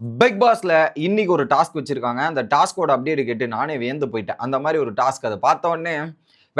Big பாஸ்ல இன்னைக்கு ஒரு டாஸ்க் வச்சிருக்காங்க. அந்த டாஸ்கோட அப்டேட் கேட்டு நானே வியந்து போயிட்டேன். அந்த மாதிரி ஒரு டாஸ்க் அதை பார்த்த உடனே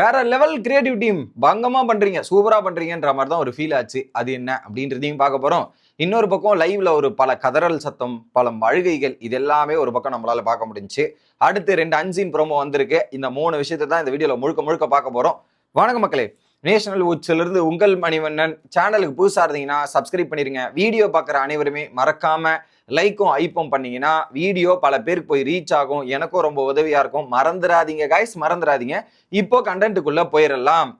வேற லெவல் கிரியேட்டிவ் டீம் பங்கமா பண்றீங்க சூப்பரா பண்றீங்கன்ற மாதிரி தான் ஒரு ஃபீல் ஆச்சு. அது என்ன அப்படின்றதையும் பார்க்க போறோம். இன்னொரு பக்கம் லைவ்ல ஒரு பல கதறல் சத்தம் பல அழுகைகள் இது எல்லாமே ஒரு பக்கம் நம்மளால பார்க்க முடிஞ்சுச்சு. அடுத்து ரெண்டு அஞ்சின் ப்ரோமோ வந்திருக்கு. இந்த மூணு விஷயத்தை தான் இந்த வீடியோல முழுக்க முழுக்க பார்க்க போறோம். வணக்கம் மக்களே. நேஷனல் உச்சிலிருந்து உங்கள் மணிவண்ணன் சேனலுக்கு புதுசாக இருந்தீங்கன்னா சப்ஸ்கிரைப் பண்ணிருங்க. வீடியோ பார்க்குற அனைவருமே மறக்காமல் லைக்கும் ஐப்பும் பண்ணீங்கன்னா வீடியோ பல பேருக்கு போய் ரீச் ஆகும். எனக்கும் ரொம்ப உதவியாக இருக்கும். மறந்துடாதீங்க கைஸ் மறந்துடாதீங்க. இப்போ கண்டென்ட்டுக்குள்ளே போயிடலாம்.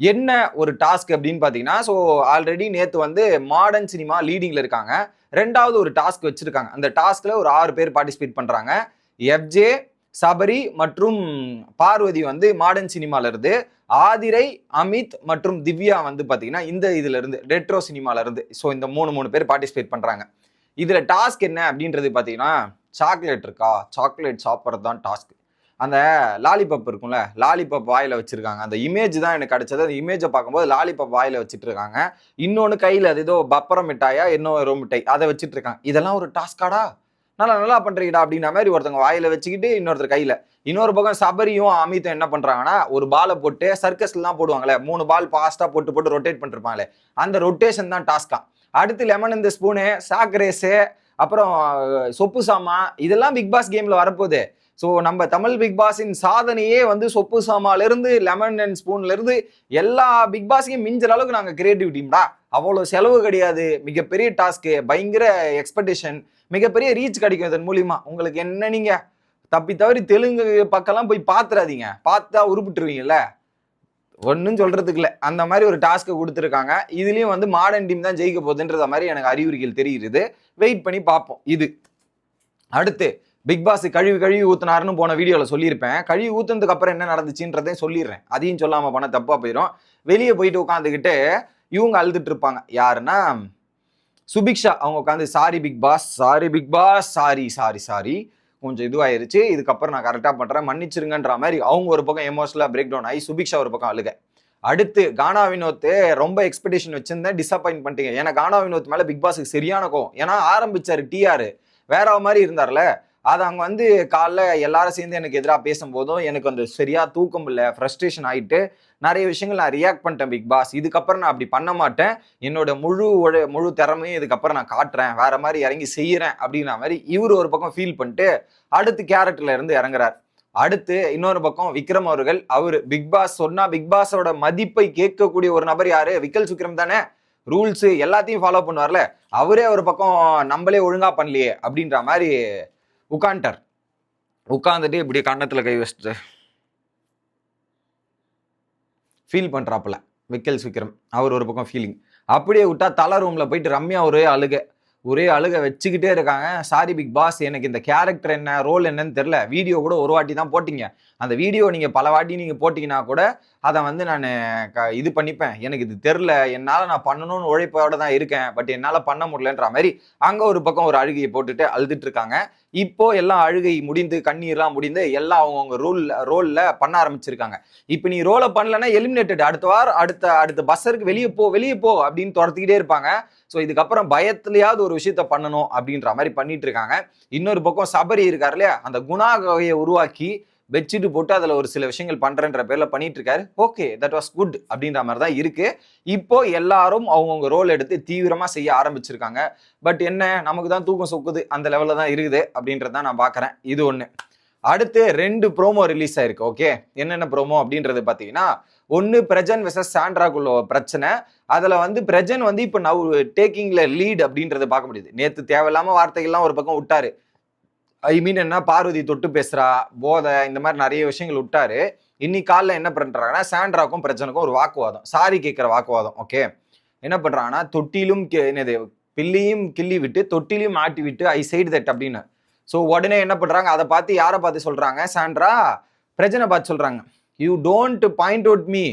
என்ன ஒரு டாஸ்க் அப்படின்னு பார்த்தீங்கன்னா ஸோ ஆல்ரெடி நேற்று வந்து மாடர்ன் சினிமா லீடிங்கில் இருக்காங்க. ரெண்டாவது ஒரு டாஸ்க் வச்சுருக்காங்க. அந்த டாஸ்கில் ஒரு ஆறு பேர் பார்ட்டிசிபேட் பண்ணுறாங்க எஃப்ஜே சபரி மற்றும் பார்வதி வந்து மாடர்ன் சினிமால இருந்து ஆதிரை அமித் மற்றும் திவ்யா வந்து பார்த்தீங்கன்னா இந்த இதுல இருந்து ரெட்ரோ சினிமால இருந்து ஸோ இந்த மூணு மூணு பேர் பார்ட்டிசிபேட் பண்றாங்க. இதுல டாஸ்க் என்ன அப்படின்றது பார்த்தீங்கன்னா சாக்லேட் இருக்கா? சாக்லேட் சாப்பிட்றது தான் டாஸ்க் அந்த லாலிபப் இருக்கும்ல லாலிபப் வாயில் வச்சுருக்காங்க. அந்த இமேஜ் தான் எனக்கு கிடச்சது. அந்த இமேஜை பார்க்கும்போது லாலிபப் வாயில் வச்சுட்டு இருக்காங்க இன்னொன்று கையில் அது ஏதோ பப்பரம் மிட்டாயா இன்னொரு மிட்டாய் அதை வச்சுட்டு இருக்காங்க இதெல்லாம் ஒரு டாஸ்காடா நல்லா நல்லா பண்றீங்கடா அப்படின்ற மாதிரி ஒருத்தவங்க வாயில வச்சுக்கிட்டு இன்னொருத்தர் கையில. இன்னொரு பக்கம் சபரியும் அமித்தும் என்ன பண்றாங்கன்னா ஒரு பாலை போட்டு சர்க்கஸ்லாம் போடுவாங்களே மூணு பால் பாஸ்டா போட்டு போட்டு ரொட்டேட் பண்ணிருப்பாங்களே அந்த ரொட்டேஷன் தான் டாஸ்கா அடுத்து லெமன் இந்த ஸ்பூனு சாக்ரேஸு அப்புறம் சொப்பு சாமா இதெல்லாம் பிக் பாஸ் கேம்ல வரப்போகுது. ஸோ நம்ம தமிழ் பிக் பாஸின் சாதனையே வந்து சொப்பு சாமாலேருந்து லெமன் அண்ட் ஸ்பூன்லேருந்து எல்லா பிக் பாஸையும் மிஞ்சுற அளவுக்கு நாங்கள் கிரியேட்டிவ் டீம்டா அவ்வளோ செலவு கிடையாது. மிகப்பெரிய டாஸ்க்கு பயங்கர எக்ஸ்பெக்டேஷன் மிகப்பெரிய ரீச் கிடைக்கும் இதன் மூலியமா. உங்களுக்கு என்ன நீங்க? தப்பி தவறி தெலுங்கு பக்கம்லாம் போய் பார்த்துறாதீங்க பார்த்தா உருப்பிட்டுருவீங்கல்ல? ஒன்றும் சொல்கிறதுக்கு இல்லை. அந்த மாதிரி ஒரு டாஸ்க்கை கொடுத்துருக்காங்க. இதுலேயும் வந்து மாடர்ன் டீம் தான் ஜெயிக்க போகுதுன்றத மாதிரி எனக்கு அறிகுறிகள் தெரிகிறது. வெயிட் பண்ணி பார்ப்போம். இது. அடுத்து பிக் பாஸ் கழுவி கழுவி ஊத்துனாருன்னு போன வீடியோவில் சொல்லியிருப்பேன். கழுவி ஊத்துனதுக்கு அப்புறம் என்ன நடந்துச்சுன்றதையும் சொல்லிடுறேன். அதையும் சொல்லாமல் போனால் தப்பாக போயிடும் வெளியே போயிட்டு உட்காந்துக்கிட்டு இவங்க அழுதுட்டு இருப்பாங்க. யாருன்னா சுபிக்ஷா அவங்க உட்காந்து sorry Bigg Boss sorry Bigg Boss sorry sorry sorry கொஞ்சம் இதுவாயிருச்சு. இதுக்கப்புறம் நான் கரெக்டாக பண்ணுறேன் மன்னிச்சிருங்கன்ற மாதிரி அவங்க ஒரு பக்கம் எமோஷனலாக பிரேக் டவுன் ஆகி சுபிக்ஷா ஒரு பக்கம் அழுக. அடுத்து கானா வினோத் ரொம்ப எக்ஸ்பெக்டேஷன் வச்சிருந்தேன். டிசப்பாயின்ட் பண்ணிட்டீங்க. ஏன்னா கானா வினோத் மேலே பிக் பாஸுக்கு சரியான கோவம். ஏன்னா ஆரம்பிச்சார் டிஆர் வேற மாதிரி இருந்தார்ல. அது அங்கே வந்து காலைல எல்லாரும் சேர்ந்து எனக்கு எதிராக பேசும்போதும் எனக்கு அந்த சரியா தூக்கம் இல்லை ஃப்ரஸ்ட்ரேஷன் ஆகிட்டு நிறைய விஷயங்கள் நான் ரியாக்ட் பண்ணிட்டேன் பிக் பாஸ் இதுக்கப்புறம் நான் அப்படி பண்ண மாட்டேன். என்னோட முழு உழ- முழு திறமையும் இதுக்கப்புறம் நான் காட்டுறேன். வேற மாதிரி இறங்கி செய்யறேன் அப்படின்ற மாதிரி இவர் ஒரு பக்கம் ஃபீல் பண்ணிட்டு அடுத்து கேரக்டர்ல இருந்து இறங்குறார். அடுத்து இன்னொரு பக்கம் விக்ரம் அவர்கள் அவர் பிக் பாஸ் சொன்னா பிக் பாஸோட மதிப்பை கேட்கக்கூடிய ஒரு நபர் யாரு? விக்கல் சுக்ரம் தானே? ரூல்ஸ் எல்லாத்தையும் ஃபாலோ பண்ணுவார்ல. அவரே ஒரு பக்கம் நம்மளே ஒழுங்கா பண்ணலையே அப்படின்ற மாதிரி உட்காந்துட்டார். உட்காந்துட்டு இப்படி கன்னத்தில் கை வச்சுட்டு ஃபீல் பண்ணுறாப்புல விக்கல் விக்ரம் அவர் ஒரு பக்கம் ஃபீலிங் அப்படியே விட்டா தலை ரூமில் போயிட்டு ரம்யா ஒரே அழுக. ஒரே அழுக வச்சுக்கிட்டே இருக்காங்க. சாரி பிக் பாஸ் எனக்கு இந்த கேரக்டர் என்ன ரோல் என்னன்னு தெரில வீடியோ கூட ஒரு வாட்டி தான் போட்டிங்க. அந்த வீடியோ நீங்கள் பல வாட்டி நீங்கள் போட்டிங்கன்னா கூட அதை வந்து நான் க இது பண்ணிப்பேன். எனக்கு இது தெரில என்னால் நான் பண்ணணும்னு உழைப்போட தான் இருக்கேன். பட் என்னால் பண்ண முடியலன்ற மாதிரி அங்கே ஒரு பக்கம் ஒரு அழுகையை போட்டுட்டு அழுதுட்டு இருக்காங்க. இப்போ எல்லாம் அழுகை முடிந்து கண்ணீர்லாம் முடிந்து எல்லாம் அவங்கவுங்க ரோல் ரோலில் பண்ண ஆரம்பிச்சிருக்காங்க. இப்போ நீ ரோலை பண்ணலன்னா எலிமினேட்டட் அடுத்த வாரம் அடுத்த அடுத்த பஸ்ஸருக்கு வெளியே போ வெளியே போ அப்படின்னு துரத்துக்கிட்டே இருப்பாங்க. ஸோ இதுக்கப்புறம் பயத்துலையாவது ஒரு விஷயத்த பண்ணணும் அப்படின்ற மாதிரி பண்ணிட்டு இருக்காங்க. இன்னொரு பக்கம் சபரி இருக்கார் இல்லையா? அந்த குணாகையை உருவாக்கி பெட்ஷீட் போட்டு அதில் ஒரு சில விஷயங்கள் பண்ணுறன்ற பேரில் பண்ணிட்டு இருக்காரு ஓகே தட் வாஸ் குட் அப்படின்ற மாதிரி தான் இருக்கு. இப்போ எல்லாரும் அவங்கவுங்க ரோல் எடுத்து தீவிரமாக செய்ய ஆரம்பிச்சிருக்காங்க. பட் என்ன நமக்கு தான் தூக்கம் சொக்குது அந்த லெவலில் தான் இருக்குது அப்படின்றத நான் பார்க்குறேன் இது ஒன்று அடுத்து ரெண்டு ப்ரோமோ ரிலீஸ் ஆயிருக்கு ஓகே என்னென்ன ப்ரோமோ அப்படின்றது பார்த்தீங்கன்னா ஒன்று பிரஜன் விசஸ் சாண்ட்ராக்குள்ள பிரச்சனை. அதில் வந்து பிரஜன் வந்து இப்போ நவ் டேக்கிங்கில் லீட் அப்படின்றத பார்க்க முடியுது. நேற்று தேவையில்லாமல் வார்த்தைகள்லாம் ஒரு பக்கம் விட்டாரு. ஐ மீன் என்ன பார்வதி தொட்டு பேசுறா போதை இந்த மாதிரி நிறைய விஷயங்கள் விட்டாரு. இன்னைக்கு காலில் என்ன பண்ணுறாங்கன்னா சாண்ட்ராக்கும் பிரச்சனைக்கும் ஒரு வாக்குவாதம் சாரி கேட்குற வாக்குவாதம் ஓகே என்ன பண்ணுறாங்கன்னா தொட்டிலும் என்னது பில்லியும் கிள்ளி விட்டு தொட்டிலையும் மாட்டி விட்டு ஐ சைடு தட் அப்படின்னு. ஸோ உடனே என்ன பண்ணுறாங்க அதை பார்த்து யாரை பார்த்து சொல்கிறாங்க சாண்ட்ரா? பிரச்சனை பார்த்து சொல்கிறாங்க you don't point out me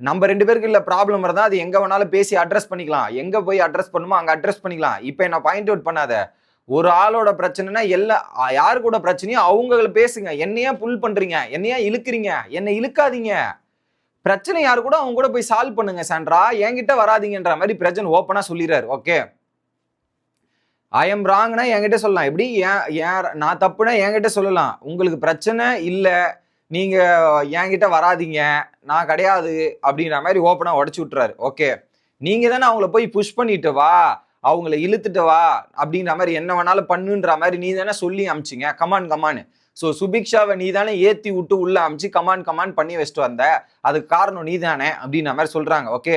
நம்ம ரெண்டு பேருக்கு இல்லை ப்ராப்ளம் இருந்தால் அது எங்கே வேணாலும் பேசி அட்ரஸ் பண்ணிக்கலாம். எங்கே போய் அட்ரஸ் பண்ணுமோ அங்கே அட்ரஸ் பண்ணிக்கலாம். இப்போ என்ன பாயிண்ட் அவுட் பண்ணாத. ஒரு ஆளோட பிரச்சனைனா எல்லா யாரு கூட பிரச்சனையோ அவங்க பேசுங்க. என்னையா புல் பண்றீங்க? என்னையா இழுக்கிறீங்க? என்னை இழுக்காதீங்க. பிரச்சனை யாரு கூட? அவங்க கூட போய் சால்வ் பண்ணுங்க சாண்ட்ரா. என்கிட்ட வராதீங்கன்ற மாதிரி பிரச்சனை ஓப்பனா சொல்லிடுறாரு ஓகே ஐ எம் ராங்னா என்கிட்ட சொல்லலாம். எப்படி? ஏன் ஏன் நான் தப்புனா என்கிட்ட சொல்லலாம். உங்களுக்கு பிரச்சனை இல்லை. நீங்க என்கிட்ட வராதீங்க. நான் கிடையாது. அப்படின்ற மாதிரி ஓப்பனா உடச்சு விட்டுறாரு ஓகே நீங்க தானே அவங்கள போய் புஷ் பண்ணிட்டு வா. அவங்கள இழுத்துட்டு வா அப்படின்ற மாதிரி என்ன வேணாலும் பண்ணுன்ற மாதிரி நீ தானே சொல்லி அமிச்சிங்க. கமான் கமான்னு ஸோ சுபிக்ஷாவை நீ தானே ஏற்றி விட்டு உள்ள அமிச்சு கமான் கமான் பண்ணி வச்சுட்டு வந்த. அதுக்கு காரணம் நீ தானே அப்படின்ற மாதிரி சொல்கிறாங்க ஓகே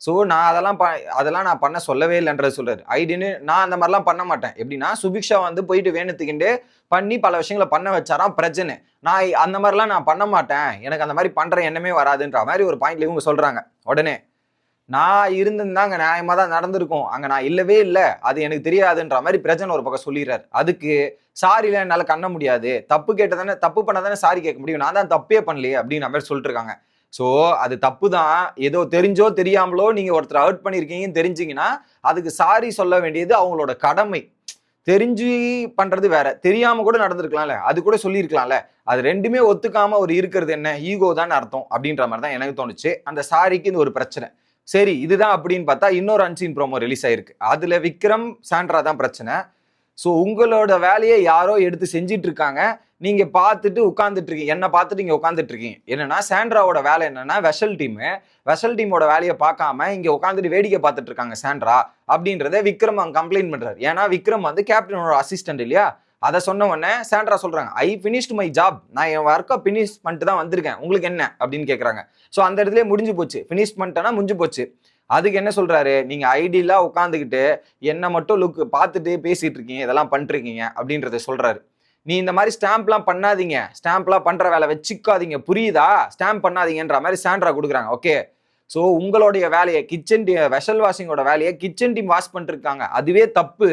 ஸோ நான் அதெல்லாம் ப அதெல்லாம் நான் பண்ண சொல்லவே இல்லைன்றது சொல்கிறார் ஐடின்னு நான் அந்த மாதிரிலாம் பண்ண மாட்டேன். எப்படின்னா சுபிக்ஷா வந்து போயிட்டு வேணுத்துக்கிண்டு பண்ணி பல விஷயங்களை பண்ண வச்சாராம் பிரச்சனை நான் அந்த மாதிரிலாம் நான் பண்ண மாட்டேன். எனக்கு அந்த மாதிரி பண்ணுற எண்ணமே வராதுன்ற மாதிரி ஒரு பாயிண்ட்ல இவங்க சொல்கிறாங்க உடனே நான் இருந்திருந்தா அங்கே நியாயமாக தான் நடந்திருக்கும். அங்கே நான் இல்லவே இல்லை. அது எனக்கு தெரியாதுன்ற மாதிரி பிரச்சனை ஒரு பக்கம் சொல்லிடுறாரு. அதுக்கு சாரில என்னால் கண்ண முடியாது. தப்பு கேட்டதானே தப்பு பண்ண தானே சாரி கேட்க முடியும். நான் தான் தப்பே பண்ணலையே அப்படின்ற மாதிரி சொல்லிட்டு இருக்காங்க ஸோ அது தப்பு தான் ஏதோ தெரிஞ்சோ தெரியாமலோ நீங்கள் ஒருத்தர் அவுட் பண்ணியிருக்கீங்கன்னு தெரிஞ்சிங்கன்னா அதுக்கு சாரி சொல்ல வேண்டியது அவங்களோட கடமை. தெரிஞ்சு பண்ணுறது வேற. தெரியாமல் கூட நடந்திருக்கலாம்ல. அது கூட சொல்லியிருக்கலாம்ல. அது ரெண்டுமே ஒத்துக்காமல் ஒரு இருக்கிறது என்ன? ஈகோ தான் அர்த்தம் அப்படின்ற மாதிரி தான் எனக்கு தோணுச்சு. அந்த சாரிக்கு இது ஒரு பிரச்சனை. சரி இதுதான் அப்படின்னு பார்த்தா இன்னொரு அன்சீன் ப்ரோமோ ரிலீஸ் ஆயிருக்கு. அதுல விக்ரம் சாண்ட்ரா தான் பிரச்சனை. ஸோ உங்களோட வேலையை யாரோ எடுத்து செஞ்சிட்டு இருக்காங்க நீங்க பார்த்துட்டு உட்காந்துட்டு இருக்கீங்க என்ன பார்த்துட்டு இங்க உட்காந்துட்டு இருக்கீங்க என்னன்னா சாண்ட்ராவோட வேலை என்னன்னா வெஷல் டீம் வெஷல் டீமோட வேலையை பார்க்காம இங்க உட்காந்துட்டு வேடிக்கை பார்த்துட்டு இருக்காங்க சாண்ட்ரா அப்படின்றத விக்ரம் அங்க கம்ப்ளைண்ட் பண்றாரு. ஏன்னா விக்ரம் வந்து கேப்டனோட அசிஸ்டன்ட் இல்லையா? அதை சொன்ன உடனே சாண்ட்ரா சொல்கிறாங்க ஐ ஃபினிஷ்ட் மை ஜாப் நான் என் ஒர்க்கை ஃபினிஷ் பண்ணிட்டு தான் வந்திருக்கேன். உங்களுக்கு என்ன? அப்படின்னு கேட்குறாங்க ஸோ அந்த இடத்துல முடிஞ்சு போச்சு. ஃபினிஷ் பண்ணிட்டேன்னா முடிஞ்சு போச்சு. அதுக்கு என்ன சொல்கிறாரு நீங்கள் ஐடியெல்லாம் உட்காந்துக்கிட்டு என்னை மட்டும் லுக் பார்த்துட்டு பேசிகிட்டு இருக்கீங்க இதெல்லாம் பண்ணிருக்கீங்க அப்படின்றத சொல்கிறாரு நீ இந்த மாதிரி ஸ்டாம்ப்லாம் பண்ணாதீங்க. ஸ்டாம்ப்லாம் பண்ணுற வேலை வச்சுக்காதீங்க. புரியுதா? ஸ்டாம்ப் பண்ணாதீங்கன்ற மாதிரி சாண்ட்ரா கொடுக்குறாங்க. ஓகே ஸோ உங்களுடைய வேலையை கிச்சன் டீ வெஷல் வாஷிங்கோட வேலையை கிச்சன் டீம் வாஷ் பண்ணிருக்காங்க. அதுவே தப்பு.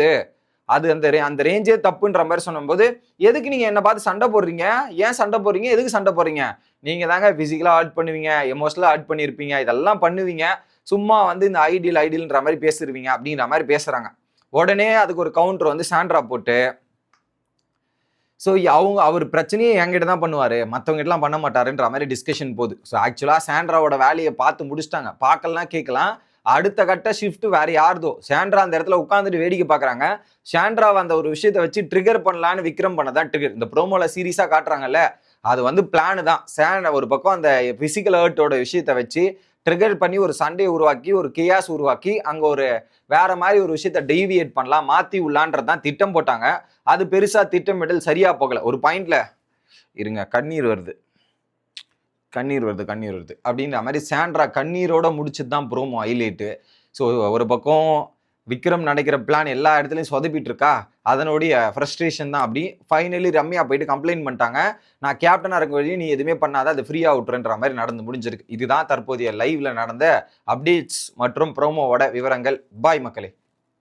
அது அந்த அந்த ரேஞ்சே தப்புன்ற மாதிரி சொன்னும்போது எதுக்கு நீங்கள் என்னை பார்த்து சண்டை போடுறீங்க? ஏன் சண்டை போடுறீங்க? எதுக்கு சண்டை போடுறீங்க? நீங்கள் தாங்க ஃபிசிக்கலாக ஆட் பண்ணுவீங்க எமோஷனலாக ஆட் பண்ணியிருப்பீங்க இதெல்லாம் பண்ணுவீங்க. சும்மா வந்து இந்த ஐடியல் ஐடியல்ன்ற மாதிரி பேசிருவீங்க அப்படின்ற மாதிரி பேசுகிறாங்க உடனே அதுக்கு ஒரு கவுண்டர் வந்து சாண்ட்ரா போட்டு ஸோ அவங்க அவர் பிரச்சனையே என்கிட்ட தான் பண்ணுவார். மற்றவங்ககிட்டலாம் பண்ண மாட்டாருன்ற மாதிரி டிஸ்கஷன் போகுது. ஸோ ஆக்சுவலாக சாண்ட்ராவோட வேலையை பார்த்து முடிச்சிட்டாங்க. பார்க்கலாம் கேட்கலாம். அடுத்த கட்ட ஷிஃப்ட் வேற யாருதோ. சாண்ட்ரா அந்த இடத்துல உட்காந்துட்டு வேடிக்கை பார்க்குறாங்க. சாண்ட்ராவை அந்த ஒரு விஷயத்தை வச்சு ட்ரிகர் பண்ணலான்னு விக்ரம் பண்ணதான் ட்ரிகர் இந்த ப்ரோமோல சீரியஸாக காட்டுறாங்கல்ல அது வந்து பிளான் தான். சேண்ட் ஒரு பக்கம் அந்த பிசிக்கல் ஹர்ட்டோட விஷயத்தை வச்சு ட்ரிகர் பண்ணி ஒரு சண்டையை உருவாக்கி ஒரு கியாஸ் உருவாக்கி அங்கே ஒரு வேற மாதிரி ஒரு விஷயத்த டெய்வியேட் பண்ணலாம் மாற்றி உள்ளான்றது தான் திட்டம் போட்டாங்க. அது பெருசாக திட்டமிடல் சரியாக போகலை. ஒரு பாயிண்டில் இருங்க கண்ணீர் வருது. கண்ணீர் வருது கண்ணீர் வருது. அப்படின்ற மாதிரி சாண்ட்ரா கண்ணீரோட முடிச்சது தான் ப்ரோமோ ஹைலைட்டு ஸோ ஒரு பக்கம் விக்ரம் நடக்கிற பிளான் எல்லா இடத்துலையும் சொதப்பிட்டு இருக்கா அதனுடைய ஃப்ரஸ்ட்ரேஷன் தான். அப்படி ஃபைனலி ரம்யா போயிட்டு கம்ப்ளைண்ட் பண்ணிட்டாங்க. நான் கேப்டனாக இருக்க வழி நீ எதுவுமே பண்ணாத அது ஃப்ரீயாக விட்டுறன்ற மாதிரி நடந்து முடிஞ்சிருக்கு. இதுதான் தற்போதைய லைவ்ல நடந்த அப்டேட்ஸ் மற்றும் ப்ரோமோவோட விவரங்கள். பாய் மக்களே.